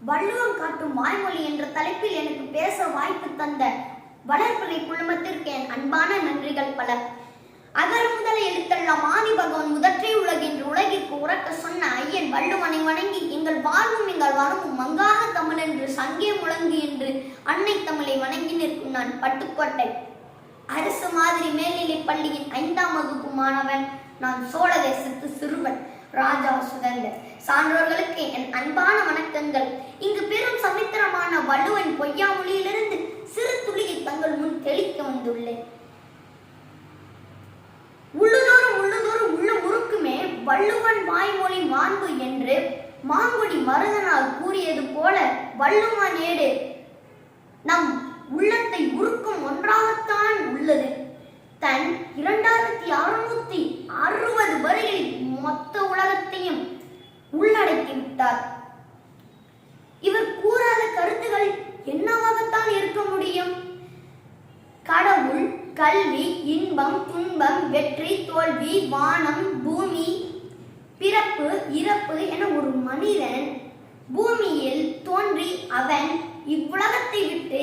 வள்ளுவம் காட்டும் வாய்மொழி என்ற தலைப்பில் எனக்கு பேச வாய்ப்பு தந்த வளர்ப்பிள்ளை குழுமத்திற்கு என் அன்பான நன்றிகள் பல அகர முதல எழுத்தெல்லாம் ஆதி பகவான் முதற்றே உலகென்று உலகிற்கு உறக்க சொன்ன ஐயன் வள்ளுவனை வணங்கி எங்கள் வாழ்வும் எங்கள் வரவும் மங்காக தமிழ் என்று சங்கே முழங்கு என்று அன்னை தமிழை வணங்கி நிற்கும் நான் பட்டுக்கோட்டை. அரசு மாதிரி மேல்நிலைப் பள்ளியின் ஐந்தாம் வகுப்பு மாணவன் நான் சோழ தேசத்து சிறுவன். ராஜா சுதந்தர் சான்றோர்களுக்கு என் அன்பான வணக்கங்கள். இங்கு பெரும் சமித்திரமான வள்ளுவன் பொய்யாமொழியிலிருந்து சிறு துளியை தங்கள் முன் தெளிக்க வந்துள்ளேன். உள்ளுதோறும் உள்ளுதோறும் உள்ள முறுக்குமே வள்ளுவன் வாய்மொழி மாண்பு என்று மாங்குடி மருதனால் கூறியது போல வள்ளுவன் ஏடு. நம் இன்பம் துன்பம் வெற்றி தோல்வி வானம் பூமி பிறப்பு இறப்பு என ஒரு மனிதன் பூமியில் தோன்றி அவன் இவ்வுலகத்தை விட்டு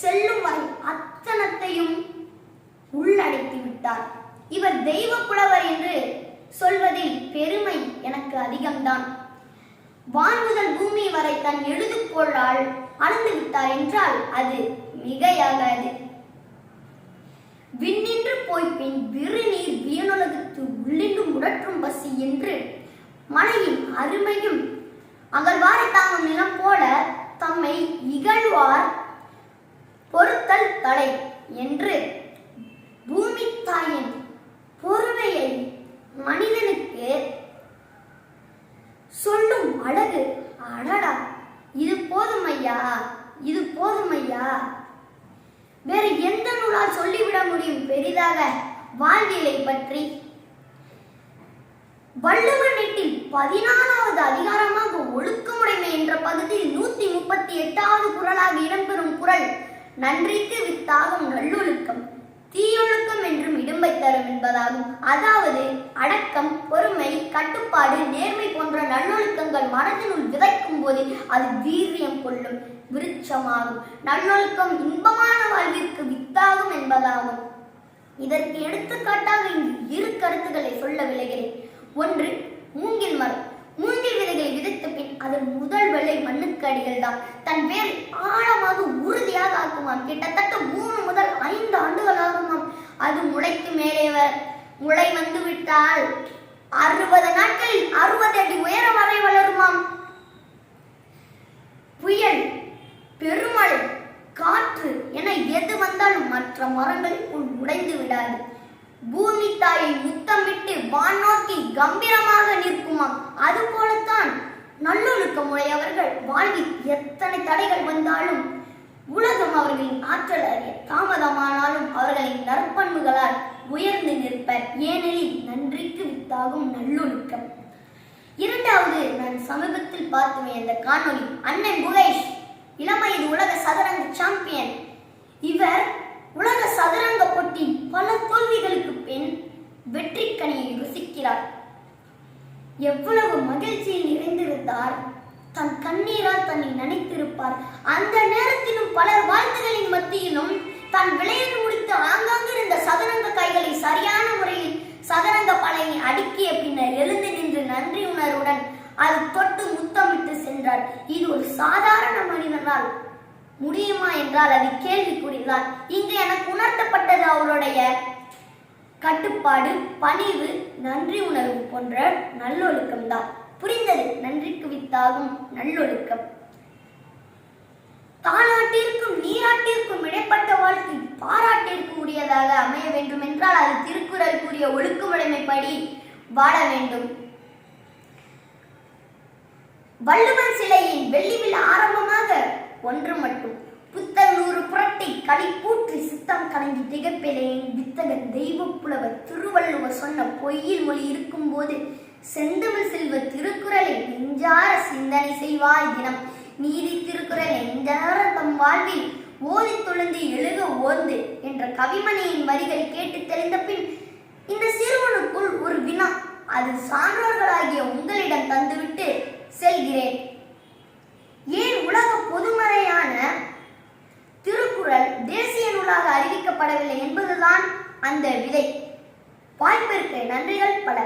செல்லும் வரை அத்தனத்தையும் உள்ளடக்கி விட்டார் இவர் தெய்வ புலவர் என்று சொல்வதில் பெருமை எனக்கு அதிகம்தான். வான் முதல் பூமி வரை தன் எழுதுகோளால் அளந்து விட்டார் என்றால் அது மிகையாகாது. விண்ணின்று போய் பின் விருநீர் வியனுலகத்து உள்ளின்று முடற்றும் பசி என்று மனையும் அருமையும் அகழ்வாரை தாங்கும் நிலம் போல தம்மை இகழ்வார் பொருத்தல் தடை என்று முடியும் பெரிதாக வாழ்வியலை பற்றி. வள்ளுவர் பதினாலாவது அதிகாரமாக ஒழுக்கமுடைமை என்ற பகுதியில் நூத்தி முப்பத்தி எட்டாவது குரலாக இடம்பெறும் குரல் நன்றிக்கு வித்தாகும் நல்லொழுக்கம் தீயொழுக்கம் என்றும் இடும்பை தரும் என்பதாகும். அதாவது அடக்கம் பொறுமை கட்டுப்பாடு நேர்மை போன்ற நல்லொழுக்கங்கள் மனதினுள் விதைக்கும் போது அது வீரியம் கொள்ளும் விருட்சமாகும். நல்லொழுக்கம் இன்பமான வாழ்விற்கு வித்தாகும் இதற்கு எடுத்துக்காட்டாக இங்கு இரு கருத்துக்களை சொல்ல விளைகிறேன். ஒன்று மூங்கில் மரம். மூங்கில் விதைகளை விதைத்த பின் அதன் முதல் விலை மண்ணுக்கு அடிகள் தான். தன் வேரை ஆழமாக உறுதியாக ஆக்குமாம். கிட்டத்தட்ட மூணு முதல் ஐந்து ஆண்டுகள் ஆகுமாம். அது முளைக்கு மேலே முளை வந்து விட்டால் அறுபது நாட்களில் அறுபது அடி உயரம் வரை வளருமாம். புயல் பெருமழை காற்று என எது வந்தாலும் மற்ற மரங்களுக்குள் உடைந்து விடாது. பூமி தாயை முத்தமிட்டு வான் நோக்கி கம்பீரமாக நிற்குமாம் அது போலத்தான் நல்லொழுக்கம் உடையவர்கள் வாழ்வில் எத்தனை தடைகள் வந்தாலும் உலகம் அவர்களின் ஆற்றல் அறிய தாமதமானாலும் அவர்களின் நற்பண்புகளால் உயர்ந்து நிற்பர் ஏனெனில் நன்றிக்கு வித்தாகும் நல்லொழுக்கம். இரண்டாவது நான் சமீபத்தில் பார்த்துமே அந்த காணொளி. அண்ணன் குகேஷ் இளமையின் உலக சதுரங்க சாம்பியன் இவர் உலக சதுரங்க போட்டி பல தோல்விகளுக்கு பின் வெற்றி கனியை ருசிக்கிறார். எவ்வளவு மகிழ்ச்சியில் நிறைந்திருந்தார். தன் கண்ணீரால் தன்னை நனைத்திருப்பார். அந்த நேரத்திலும் பலர் வாழ்த்துகளின் மத்தியிலும் தான் விளையாட்டு முடித்து ஆங்காங்கு இருந்த சதுரங்க கைகளை சரியான முறையில் சதுரங்க பலகை அடுக்கிய பின்னர் எழுந்து நின்று நன்றி உணர்வுடன் அது தொட்டு முத்தமிட்டு சென்றார். இது ஒரு சாதாரண மனிதனால் முடியுமா என்றால் அது கேள்விக்குறிதான் இங்கு எனக்கு உணர்த்தப்பட்டது அவருடைய கட்டுப்பாடு பணிவு நன்றி உணர்வு போன்ற நல்லொழுக்கம்தான். புரிந்தது நன்றிக்கு வித்தாகும் நல்லொழுக்கம். தானாட்டிற்கும் நீராட்டிற்கும் இடைப்பட்ட வாழ்க்கை பாராட்டிற்கு உரியதாக அமைய வேண்டும் என்றால் அது திருக்குறள் கூறிய ஒழுக்கமுடைமைப்படி வாழ வேண்டும். வள்ளுவன் சிலையின் வெள்ளி விழா ஆரம்பமாக ஒன்று மட்டும் புத்த நூறு சித்தம் கலங்கி திகப்பிலேன் வித்தகன் தெய்வ புலவர் திருவள்ளுவர் சொன்ன பொய்யில் மொழி இருக்கும்போது செந்தமிழ் செல்வ திருக்குறளை நெஞ்சார சிந்தனை செய்வாய் தினம். நீதி திருக்குறள் நெஞ்சார தம் வாழ்வில் ஓதி தொழுந்து எழுக ஓர்ந்து என்ற கவிமணியின் வரிகள் கேட்டு தெரிந்த பின் இந்த சிறுவனுக்குள் ஒரு வினா அது சான்றோர்களாகிய உங்களிடம் தந்துவிட்டு செல்கிறேன். அந்த விதை. வாய்ப்பிற்கு நன்றிகள் பல